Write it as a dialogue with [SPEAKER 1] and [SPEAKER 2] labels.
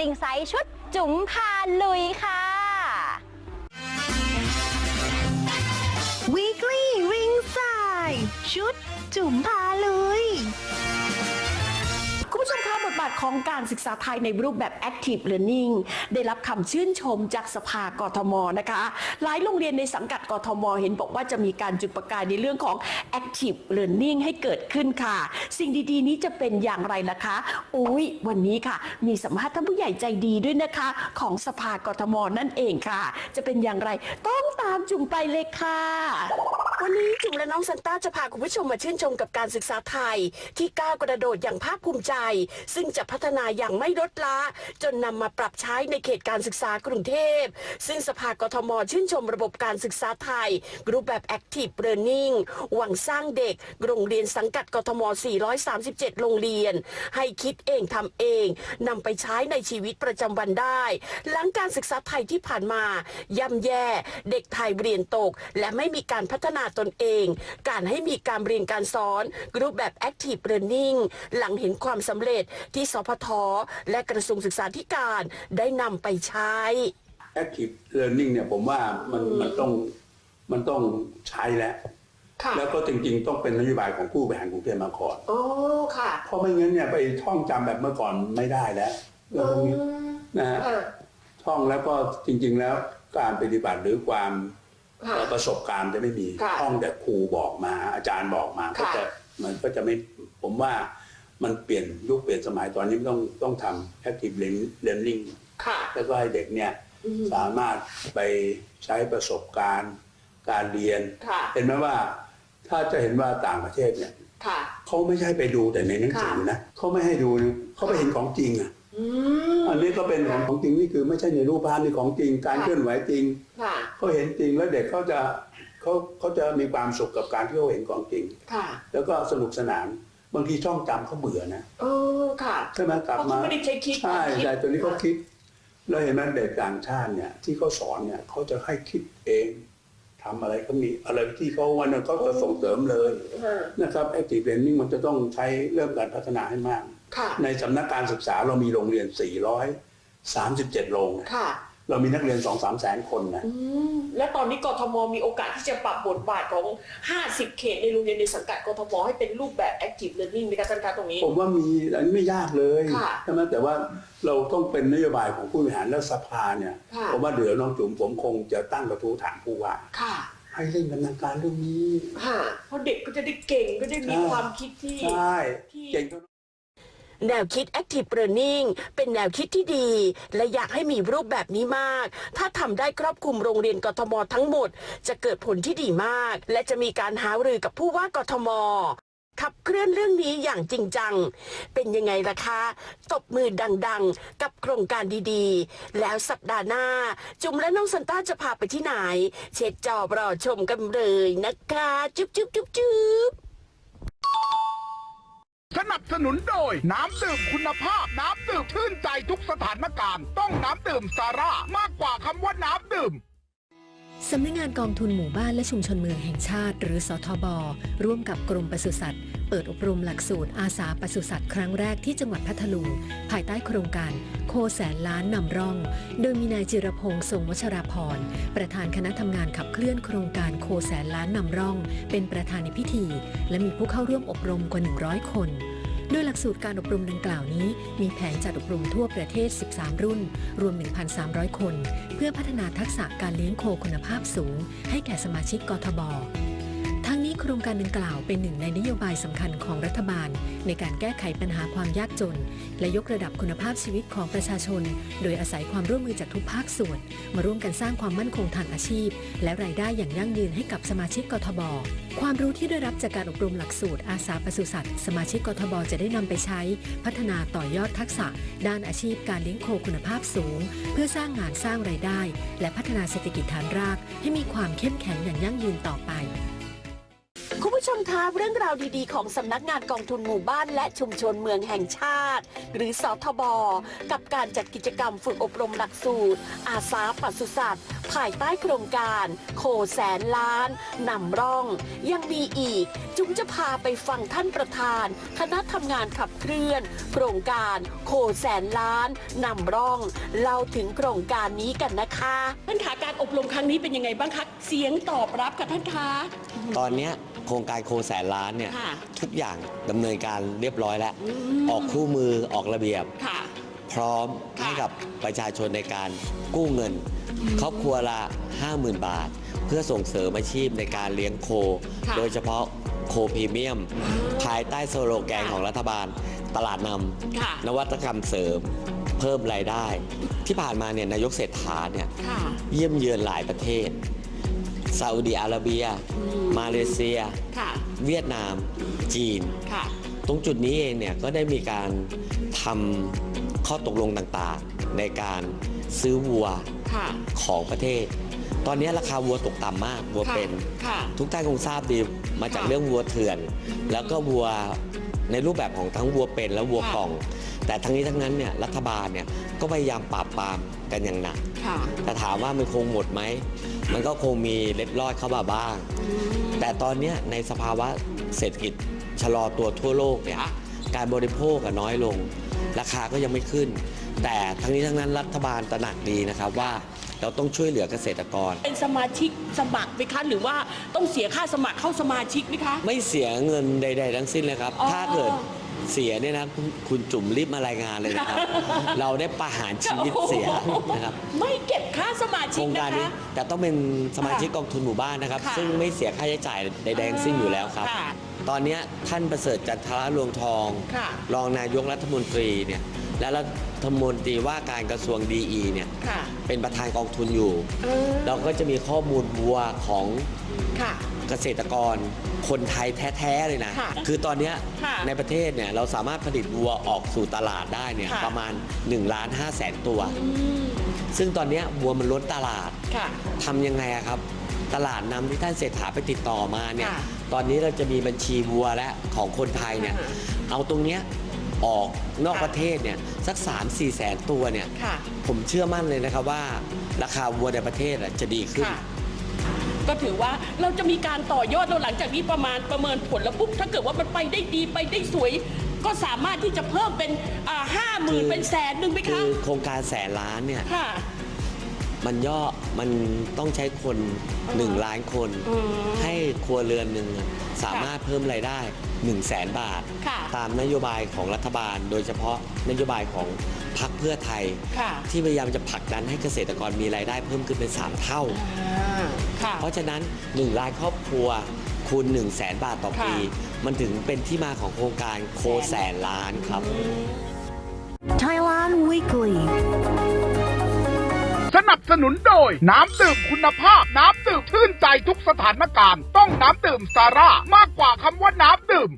[SPEAKER 1] ริงไซส์ชุดจุ๋มพาลุยค่ะ
[SPEAKER 2] Weekly Ringside ชุดจุ๋มพาลุย
[SPEAKER 3] บทบาทของการศึกษาไทยในรูปแบบ Active Learning ได้รับคำชื่นชมจากสภากทมนะคะ หลายโรงเรียนในสังกัดกทม เห็นบอกว่าจะมีการจุดประกายในเรื่องของ Active Learning ให้เกิดขึ้นค่ะ สิ่งดีๆ นี้จะเป็นอย่างไรล่ะคะ อุ้ยวันนี้ค่ะ มีสัมภาษณ์ท่านผู้ใหญ่ใจดีด้วยนะคะ ของสภากทมนั่นเองค่ะ จะเป็นอย่างไรต้องตามจุ่มไปเลยค่ะวันนี้จุ๋มและน้องซันต้าจะพาคุณผู้ชมมาชื่นชมกับการศึกษาไทย ที่ก้าวกระโดดอย่างภาคภูมิใจซึ่งจะพัฒนาอย่างไม่ลดละ จนนำมาปรับใช้ในเขตการศึกษากรุงเทพ ซึ่งสภากทมชื่นชมระบบการศึกษาไทย รูปแบบ Active Learning หวังสร้างเด็ก โรงเรียนสังกัดกทม 437 โรงเรียน ให้คิดเองทำเองนำไปใช้ในชีวิตประจำวันได้ หลังการศึกษาไทยที่ผ่านมาย่ำแย่ เด็กไทยเรียนตก และไม่มีการพัฒนาตนเอง การให้มีการเรียนการสอน รูปแบบ Active Learning หลังเห็นความสำเร็จที่สพทและกระทรวงศึกษาธิการได้นำไปใช้
[SPEAKER 4] Active Learning เนี่ยผมว่ามันมันต้องมันต้องใช้แล้ว
[SPEAKER 3] ค่ะ
[SPEAKER 4] แล้วก็จริงๆ ต้องเป็นนโยบายของผู้บริหารกรุงเทพมหานคร
[SPEAKER 3] โอ้ค่ะ
[SPEAKER 4] เพราะไม่งั้นเนี่ยไปท่องจำแบบเมื่อก่อนไม่ได้แล้วเรื่องพวกนี้นะฮะท่องแล้วก็จริง ๆ แล้วการปฏิบัติหรือความ
[SPEAKER 3] ค่ะ
[SPEAKER 4] ประสบการณ์จะไม่มี
[SPEAKER 3] ค่ะ
[SPEAKER 4] ท่องแต่ครูบอกมาอาจารย์บอกมา
[SPEAKER 3] ค่ะ
[SPEAKER 4] ก็จะมันก็จะไม่ผมว่า มันเปลี่ยนยุคเปลี่ยนสมัยตอนนี้ต้องต้องทำ Active Learning
[SPEAKER 3] ค่ะ
[SPEAKER 4] แล้วก็ให้เด็กเนี่ยสามารถไปใช้ประสบการณ์ การเรียน
[SPEAKER 3] ค่ะ
[SPEAKER 4] เห็นไหมว่าถ้าจะเห็นว่าต่างประเทศเนี่ย
[SPEAKER 3] ค่ะ
[SPEAKER 4] เขาไม่ใช่ไปดูแต่ในหนังสือนะเขาไม่ให้ดูนะเขาไปเห็นของจริงอะ
[SPEAKER 3] อืม
[SPEAKER 4] อันนี้ก็เป็นของของจริงนี่คือไม่ใช่ในรูปภาพนี่ของจริง การ
[SPEAKER 3] ค่ะ
[SPEAKER 4] เคลื่อนไหวจริง
[SPEAKER 3] ค่ะ
[SPEAKER 4] เขาเห็นจริงแล้วเด็กเขาจะเขาเขาจะมีความสุขกับการที่เขาเห็นของจริง
[SPEAKER 3] ค่ะ
[SPEAKER 4] แล้วก็สนุกสนาน บางทีช่องจำเขาเบื่อนะ
[SPEAKER 3] เออค่ะ
[SPEAKER 4] ใช่ไหมกลับ
[SPEAKER 3] เพราะ
[SPEAKER 4] มา
[SPEAKER 3] เขาไม่ได้ใช้คิด
[SPEAKER 4] ใช่
[SPEAKER 3] คิด
[SPEAKER 4] ใช่ตัวนี้เขาคิดเราเห็นไหมเด็กต่างชาติเนี่ย ที่เขาสอนเนี่ยเขาจะให้คิดเองทำอะไรก็มีอะไรที่เขาวันนั้นเขาจะส่งเสริมเลย
[SPEAKER 3] ค่ะ
[SPEAKER 4] นะครับ Active Learning มันจะต้องใช้เริ่มการพัฒนาให้มาก
[SPEAKER 3] ค่ะ
[SPEAKER 4] ในสำนักการศึกษาเรามีโรงเรียน 437 โรงนะ
[SPEAKER 3] ค่ะ
[SPEAKER 4] เรามีนักเรียน2-3แสนคนนะ
[SPEAKER 3] อืมและตอนนี้กทมมีโอกาสที่จะปรับบทบาทของ 50 เขตในโรงเรียนในสังกัดกทมให้เป็นรูปแบบ active learning ในการจัดการตรงนี้
[SPEAKER 4] ผมว่ามีอันนี้ไม่ยากเลย
[SPEAKER 3] ค่ะ
[SPEAKER 4] ใช่ไหมแต่ว่าเราต้องเป็นนโยบายของผู้บริหารและสภาเนี่ย
[SPEAKER 3] ค่ะ
[SPEAKER 4] ผมว่าเดี๋ยวน้องจุ๋มผมคงจะตั้งกระทู้ถามผู้ว่า
[SPEAKER 3] ค่ะ
[SPEAKER 4] ให้เร่งดำเนินการเรื่องนี้
[SPEAKER 3] ค่ะเพราะเด็กก็จะได้เก่งก็ได้มี
[SPEAKER 4] ใช่
[SPEAKER 3] ความคิดที่
[SPEAKER 4] ใช่
[SPEAKER 3] ที่
[SPEAKER 4] เก่งเท่านั้น
[SPEAKER 3] แนวคิด Active Learning เป็นแนวคิดที่ดี และอยากให้มีรูปแบบนี้มาก ถ้าทำได้ครอบคลุมโรงเรียนกทมทั้งหมด จะเกิดผลที่ดีมาก และจะมีการหารือกับผู้ว่ากทมขับเคลื่อนเรื่องนี้อย่างจริงจัง เป็นยังไงล่ะคะ ตบมือดังๆ กับโครงการดีๆ แล้วสัปดาห์หน้า จุ๋มและน้องซันต้าจะพาไปที่ไหน เช็ดจอบรอชมกันเลยนะคะ จุ๊บจุ๊บจุ๊บจุ๊บ
[SPEAKER 5] สนับสนุนโดย น้ำดื่มคุณภาพ น้ำดื่มชื่นใจทุกสถานการณ์ ต้องน้ำดื่มซาร่ามากกว่าคำว่าน้ำดื่ม
[SPEAKER 6] สำนักงานกองทุนหมู่บ้านและชุมชนเมืองแห่งชาติ หรือสทบ ร่วมกับกรมปศุสัตว์ เปิดอบรมหลักสูตรอาสาปศุสัตว์ครั้งแรกที่จังหวัดพัทลุง ภายใต้โครงการโคแสนล้านนำร่อง โดยมีนายจิรพงษ์ทรงวชราพรประธานคณะทำงานขับเคลื่อนโครงการโคแสนล้านนำร่อง เป็นประธานในพิธี และมีผู้เข้าร่วมอบรมกว่า 100 คน โดยหลักสูตรการอบรมดังกล่าวนี้ มีแผนจัดอบรมทั่วประเทศ 13 รุ่น รวม 1,300 คน เพื่อพัฒนาทักษะการเลี้ยงโคคุณภาพสูง ให้แก่สมาชิกกทบ โครงการดังกล่าวเป็นหนึ่งในนโยบายสำคัญของรัฐบาล ในการแก้ไขปัญหาความยากจน และยกระดับคุณภาพชีวิตของประชาชน โดยอาศัยความร่วมมือจากทุกภาคส่วน มาร่วมกันสร้างความมั่นคงทางอาชีพ และรายได้อย่างยั่งยืนให้กับสมาชิกกทบความรู้ที่ได้รับจากการอบรมหลักสูตรอาสาปศุสัตว์สมาชิกกทบจะได้นำไปใช้ พัฒนาต่อยอดทักษะ ด้านอาชีพการเลี้ยงโคคุณภาพสูง เพื่อสร้างงานสร้างรายได้ และพัฒนาเศรษฐกิจฐานราก ให้มีความเข้มแข็งอย่างยั่งยืนต่อไป
[SPEAKER 3] ชชมคะเรื่องราวดีๆ ของสำนักงานกองทุนหมู่บ้านและชุมชนเมืองแห่งชาติ หรือสทบ กับการจัดกิจกรรมฝึกอบรมหลักสูตร อาสาปศุสัตว์ ภายใต้โครงการ โคแสนล้านนำร่อง ยังมีอีก จุ๋มจะพาไปฟังท่านประธาน คณะทำงานขับเคลื่อน โครงการโคแสนล้านนำร่องเล่าถึงโครงการนี้กันนะคะท่านขาการอบรมครั้งนี้เป็นยังไงบ้างคะเสียงตอบรับค่ะท่านคะ
[SPEAKER 7] ตอนเนี้ย โครงการโคแสนล้านเนี่ย
[SPEAKER 3] ค่ะ
[SPEAKER 7] ทุกอย่างดำเนินการเรียบร้อยแล้วออกคู่มือออกระเบียบ
[SPEAKER 3] ค่ะ
[SPEAKER 7] พร้อม
[SPEAKER 3] ค่ะ
[SPEAKER 7] ให้กับประชาชนในการกู้เงิน ครอบครัวละ 50,000 บาท เพื่อส่งเสริมอาชีพในการเลี้ยงโค
[SPEAKER 3] ค่ะ
[SPEAKER 7] โดยเฉพาะโคพรีเมียม ภายใต้สโลแกน
[SPEAKER 3] ค่ะ
[SPEAKER 7] ของรัฐบาล ตลาดน
[SPEAKER 3] ค่ะำ
[SPEAKER 7] นวัตกรรมเสริมเพิ่มรายได้ ที่ผ่านมาเนี่ยนายกเศรษฐาเนี่ย
[SPEAKER 3] ค่ะ
[SPEAKER 7] เยี่ยมเยือนหลายประเทศ ซาอุดีอาระเบีย มาเลเซีย
[SPEAKER 3] ค่ะ
[SPEAKER 7] เวียดนาม จีน
[SPEAKER 3] ค่ะ
[SPEAKER 7] ตรงจุดนี้เองเนี่ยก็ได้มีการทำข้อตกลงต่างๆ ในการซื้อวัว
[SPEAKER 3] ค่ะ
[SPEAKER 7] ของประเทศ ตอนนี้ราคาวัวตกต่ำมากวัวเป็น
[SPEAKER 3] ค่ะ
[SPEAKER 7] ทุกท่านคงทราบดีมาจาก
[SPEAKER 3] ค่ะ
[SPEAKER 7] เรื่องวัวเถื่อน แล้วก็วัวในรูปแบบของทั้งวัวเป็นและวัว
[SPEAKER 3] ค่ะ
[SPEAKER 7] กล่อง แต่ทั้งนี้ทั้งนั้นเนี่ยรัฐบาลเนี่ยก็พยายามปราบปรามกันอย่างหนัก
[SPEAKER 3] ค่ะ
[SPEAKER 7] แต่ถามว่ามันคงหมดไหม มันก็คงมีเล็ดลอดเข้ามาบ้าง แต่ตอนเนี้ยในสภาวะเศรษฐกิจชะลอตัวทั่วโลกเนี่ย
[SPEAKER 3] ค่ะ
[SPEAKER 7] การบริโภคอะน้อยลง ราคาก็ยังไม่ขึ้น แต่ทั้งนี้ทั้งนั้นรัฐบาลตระหนักดีนะครับว่าเราต้องช่วยเหลือเกษตรกร
[SPEAKER 3] เป็นสมาชิกสมัครไหมคะหรือว่าต้องเสียค่าสมัครเข้าสมาชิกไหมคะ
[SPEAKER 7] ไม่เสียเงินใด ๆ ทั้งสิ้นเลยครับ
[SPEAKER 3] อ๋อ
[SPEAKER 7] ถ้าเกิด เสียเนี่ยนะคุณคุณจุ่มรีบมารายงานเลยนะครับ เราได้ประหารชีวิตเสียนะครับ
[SPEAKER 3] ไม่เก็บค่าสมา
[SPEAKER 7] โค
[SPEAKER 3] ชิ
[SPEAKER 7] ร
[SPEAKER 3] ก
[SPEAKER 7] ง
[SPEAKER 3] นะ
[SPEAKER 7] การนี้
[SPEAKER 3] คะ
[SPEAKER 7] แต่ต้องเป็นสมาชิกกองทุนหมู่บ้านนะครับ
[SPEAKER 3] ค่ะ
[SPEAKER 7] ซึ่งไม่เสียค่าใช้จ่ายใดๆทั้งสิ้นอยู่แล้วครับ
[SPEAKER 3] ค่ะ
[SPEAKER 7] ตอนเนี้ยท่านประเสริฐจันทรลวงทอง
[SPEAKER 3] ค่ะ
[SPEAKER 7] รองนายกรัฐมนตรีเนี่ยและรัฐมนตรีว่าการกระทรวงดีเนี่ย
[SPEAKER 3] ค่ะ
[SPEAKER 7] เป็นประธานกองทุนอยู่
[SPEAKER 3] เออ
[SPEAKER 7] เราก็จะมีข้อมูลวัวของ
[SPEAKER 3] ค่ะ
[SPEAKER 7] เกษตรกรคนไทยแท้ๆเลยนะ
[SPEAKER 3] ค่ะ
[SPEAKER 7] คือตอนเนี้ย
[SPEAKER 3] ค่ะ
[SPEAKER 7] ในประเทศเนี่ยเราสามารถผลิตวัวออกสู่ตลาดได้เนี่ย
[SPEAKER 3] ค่ะ
[SPEAKER 7] ประมาณ1ล้าน5แสนตัว
[SPEAKER 3] อืม
[SPEAKER 7] ซึ่งตอนเนี้ยวัวมันล้นตลาด
[SPEAKER 3] ค่ะ
[SPEAKER 7] ทำยังไงอะครับ ตลาดนำที่ท่านเศรษฐาไปติดต่อมาเนี่ย
[SPEAKER 3] ค่ะ
[SPEAKER 7] ตอนนี้เราจะมีบัญชีวัวและของคนไทยเนี่ย
[SPEAKER 3] อ่า
[SPEAKER 7] เอาตรงเนี้ยออกนอก
[SPEAKER 3] ค่ะ
[SPEAKER 7] ประเทศเนี่ยสัก 3 4 แสนตัวเนี่ย
[SPEAKER 3] ค่ะ
[SPEAKER 7] ผมเชื่อมั่นเลยนะครับว่า ราคาวัวในประเทศอะจะดีขึ้น
[SPEAKER 3] ค่ะ ก็ถือว่าเราจะมีการต่อยอดเราหลังจากนี้ประมาณประเมินผลแล้วปุ๊บถ้าเกิดว่ามันไปได้ดีไปได้สวย ก็สามารถที่จะเพิ่มเป็นห้าหมื่น
[SPEAKER 7] คือ
[SPEAKER 3] เป็นแสนหนึ่งไหม
[SPEAKER 7] คื
[SPEAKER 3] คะ
[SPEAKER 7] อโครงการแสนล้านเนี่ย
[SPEAKER 3] ค่ะ
[SPEAKER 7] มันย่อ มันต้องใช้คน1ล้านคน
[SPEAKER 3] อืม
[SPEAKER 7] ให้ครัวเรือนหนึ่งอะสามารถเพิ่มรายได้1 0 0 0 0แสนบาท
[SPEAKER 3] ค่ะ
[SPEAKER 7] ตามนโยบายของรัฐบาล โดยเฉพาะนโยบายของพรรคเพื่อไทย
[SPEAKER 3] ค่ะ
[SPEAKER 7] ที่พยายามจะผลักดันให้เกษตรกรมีรายได้เพิ่มขึ้นเป็น 3 เท่า
[SPEAKER 3] ค่ะ
[SPEAKER 7] เพราะฉะนั้น1ล้านครอบครัวคูณ1 0 0 0 0แสนบาทต่อปี
[SPEAKER 3] ค่ะ
[SPEAKER 7] มันถึงเป็นที่มาของโครงการโคแสนล้านครับ
[SPEAKER 2] Thailand Weekly
[SPEAKER 5] สนับสนุนโดย น้ำดื่มคุณภาพ น้ำดื่มชื่นใจทุกสถานการณ์ ต้องน้ำดื่มซาร่ามากกว่าคำว่าน้ำดื่ม